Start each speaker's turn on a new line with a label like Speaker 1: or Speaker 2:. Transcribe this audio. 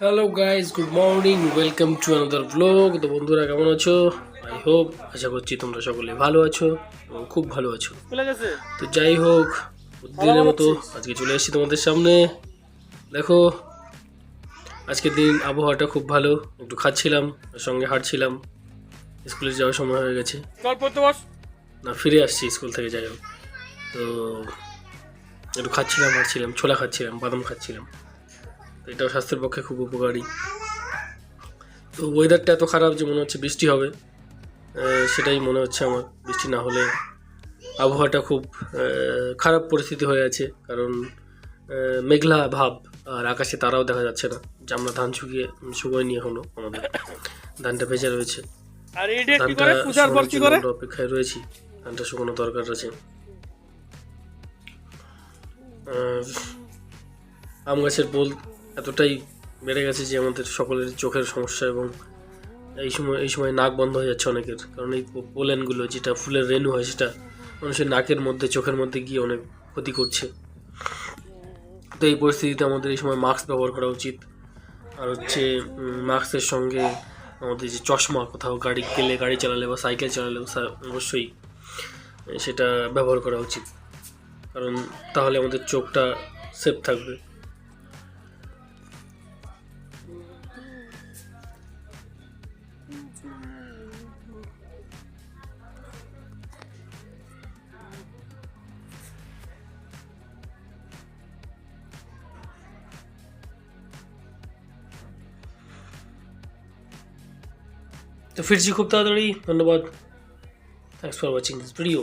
Speaker 1: Hello guys good morning welcome to another blog তো বন্ধুরা কেমন আছো? আই হোপ আশা করছি তোমরা সকলে ভালো আছো এবং খুব ভালো আছো। তো যাই হোক দিনের মতো আজকে চলে এসেছি তোমাদের সামনে। দেখো আজকের দিন আবহাওয়াটা খুব ভালো। একটু খাচ্ছিলাম সঙ্গে হাঁটছিলাম। স্কুলে যাওয়ার সময় হয়ে গেছে। না ফিরে আসছি স্কুল থেকে যাই হোক। তো একটু খাচ্ছিলাম হাঁটছিলাম ছোলা খাচ্ছিলাম বাদাম খাচ্ছিলাম। তো এটাও স্বাস্থ্যের পক্ষে খুব উপকারী। তো ওয়েদারটা এত খারাপ যে মনে হচ্ছে বৃষ্টি হবে। সেটাই মনে হচ্ছে আমার। বৃষ্টি না হলে আবহাওয়াটা খুব খারাপ পরিস্থিতি হয়ে আছে। কারণ মেঘলা ভাব আর আকাশে তারাও দেখা যাচ্ছে না। যে আমরা ধান শুকিয়ে শুকোয় নিয়ে হলো আমাদের। ধানটা ভেজা রয়েছে। ধানটা অপেক্ষায় রয়েছি। ধানটা শুকনো দরকার আছে। আম গাছের বোল এতটাই বেড়ে গেছে যে আমাদের সকলের চোখের সমস্যা এবং এই সময় এই সময় নাক বন্ধ হয়ে যাচ্ছে অনেকের। কারণ এই পোলেনগুলো, যেটা ফুলের রেণু হয়, সেটা মানুষের নাকের মধ্যে, চোখের মধ্যে গিয়ে অনেক ক্ষতি করছে। তো এই পরিস্থিতিতে আমাদের এই সময় মাস্ক ব্যবহার করা উচিত। আর হচ্ছে মাস্কের সঙ্গে আমাদের যে চশমা, কোথাও গাড়ি গেলে গাড়ি চালালে বা সাইকেল চালালে অবশ্যই সেটা ব্যবহার করা উচিত। কারণ তাহলে আমাদের চোখটা সেফ থাকবে। তো ফিরছি খুব তাড়াতাড়ি ধন্যবাদ thanks for watching this video